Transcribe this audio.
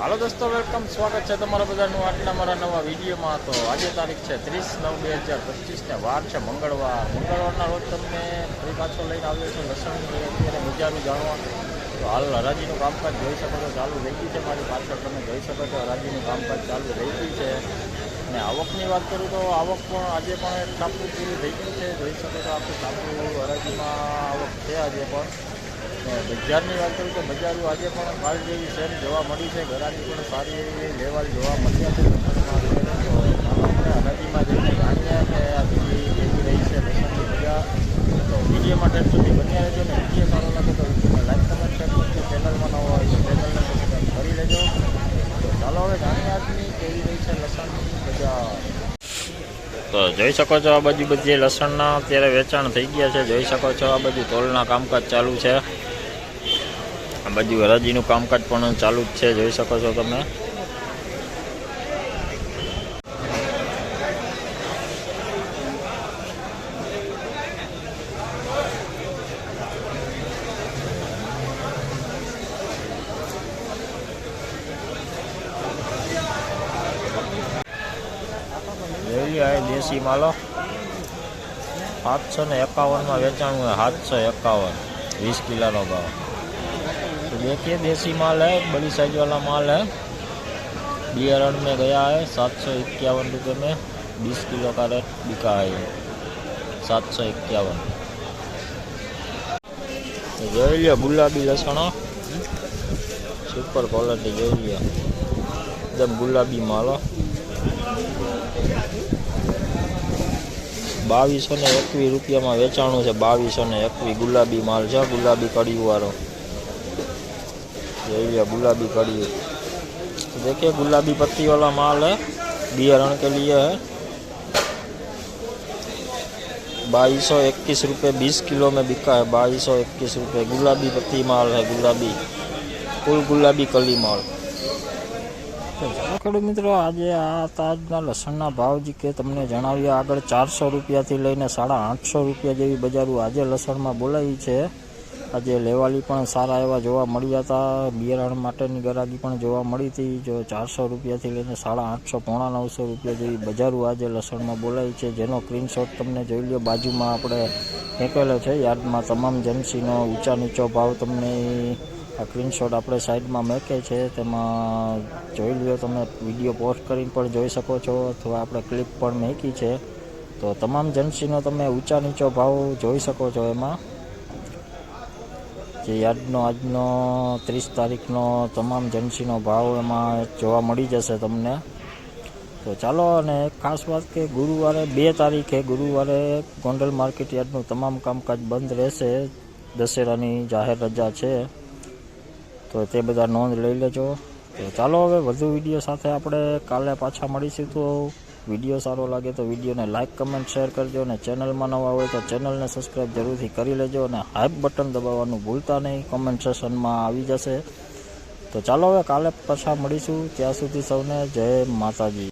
હાલો દોસ્તો, વેલકમ. સ્વાગત છે તમારા બધાનું આટલા મારા નવા વિડીયોમાં. તો આજે તારીખ છે ત્રીસ નવ બે હજાર પચીસને વાર છે મંગળવાર. મંગળવારના રોજ તમને ફરી પાછો લઈને આવ્યો છું લસણની અત્યારે બજારનું જાણવા. તો હાલ હરાજીનું કામકાજ જોઈ શકો છો, ચાલુ રહી ગયું છે મારી પાછળ. તમે જોઈ શકો છો હરાજીનું કામકાજ ચાલુ રહી ગયું છે. અને આવકની વાત કરું તો આવક પણ આજે પણ ટાપુ પૂરું થઈ ગયું છે. જોઈ શકો છો આખું ટાપુ હરાજીમાં આવક છે આજે પણ. બજારની વાત કરું તો બજારો આજે પણ સારી જેવી શેર જોવા મળી છે. ઘરાની પણ સારી એવી લેવલ જોવા મળી છે. હરાજીમાં જઈને જાણીએ કે આ બીજી કેવી રહી છે લસણની બજાર. તો વીડિયો માટે સુધી બન્યા રહેજો ને. વીડિયો સારો લાગે તો વિડીયોને લાઈક, કમેન્ટ, શેર કરજો. ચેનલમાં નવો હોય તો ચેનલને સબસ્ક્રાઈબ કરી લેજો. તો ચાલો હવે જાણીએ આજની કેવી રહી છે લસણની બજાર. તો જોઈ શકો છો આ બાજુ બધી લસણના અત્યારે વેચાણ થઈ ગયા છે. જોઈ શકો છો આ બાજુ તોલના કામકાજ ચાલુ છે. આ બાજુ હરાજીનું કામકાજ પણ ચાલુ જ છે. જોઈ શકો છો તમે. જોઈ લો આ દેશી માલો સાતસો ને એકાવનમાં વેચાણું है सात एकावन बीस किलो भाव तो देखिए देसी माल है बड़ी साइज वाला माल है बियरण में गया है सात सौ इक्यावन रुपये में बीस किलो का रेट बिका है ये सात सौ इक्यावन તો જોઈ લ્યો ગુલાબી લસણો સુપર ક્વોલિટી જોઈ લ્યો એકદમ ગુલાબી માલો બાવીસો ને એકવીસ રૂપિયામાં વેચાણું છે બાવીસો ને એકવીસ ગુલાબી માલ છે ગુલાબી કડિયું વાળો ये लिया गुलाबी कड़ी तो देखिए गुलाबी पत्ती वाला माल है बियरण के लिए है बाईस सौ इक्कीस रुपये बीस किलो में बिका है बाईस सौ इक्कीस रुपये गुलाबी पत्ती माल है गुलाबी फुल गुलाबी कली माल તો ચાલો ખેડૂત મિત્રો, આજે આ તાજના લસણના ભાવ જે કે તમને જણાવ્યા આગળ ચારસો રૂપિયાથી લઈને સાડા આઠસો રૂપિયા જેવી બજારો આજે લસણમાં બોલાવી છે. આજે લેવાલી પણ સારા એવા જોવા મળ્યા હતા. બિયારણ માટેની ગરાગી પણ જોવા મળી હતી. જો ચારસો રૂપિયાથી લઈને સાડા આઠસો, પોણા નવસો રૂપિયા જેવી બજારો આજે લસણમાં બોલાવી છે. જેનો સ્ક્રીનશોટ તમને જોઈ લ્યો. બાજુમાં આપણે ફેંકેલો છે. યાર્ડમાં તમામ જન્સીનો ઊંચા નીચો ભાવ તમને આ સ્ક્રીનશોટ આપણે સાઈડમાં મેકે છે, તેમાં જોઈ લ્યો તમે, વીડિયો પોસ્ટ કરીને પણ જોઈ શકો છો, અથવા આપણે ક્લિપ પણ મેકી છે. તો તમામ જન્સીનો તમે ઊંચા નીચો ભાવ જોઈ શકો છો એમાં. જે યાર્ડનો આજનો ત્રીસ તારીખનો તમામ જન્સીનો ભાવ એમાં જોવા મળી જશે તમને. તો ચાલો, અને ખાસ વાત કે ગુરુવારે, બે તારીખે ગુરુવારે ગોંડલ માર્કેટ યાર્ડનું તમામ કામકાજ બંધ રહેશે. દશેરાની જાહેર રજા છે. તો તે બધા નોંધ લઈ લેજો. તો ચાલો હવે વધુ વીડિયો સાથે આપણે કાલે પાછા મળીશું તો વીડિયો સારો લાગે તો વિડીયોને લાઇક કમેન્ટ, શેર કરજો અને ચેનલમાં નવા હોય તો ચેનલને સબસ્ક્રાઈબ જરૂરથી કરી લેજો અને હાઈપ બટન દબાવવાનું ભૂલતા નહીં. કોમેન્ટ સેશનમાં આવી જશે. તો ચાલો હવે કાલે પાછા મળીશું. ત્યાં સુધી સૌને જય માતાજી.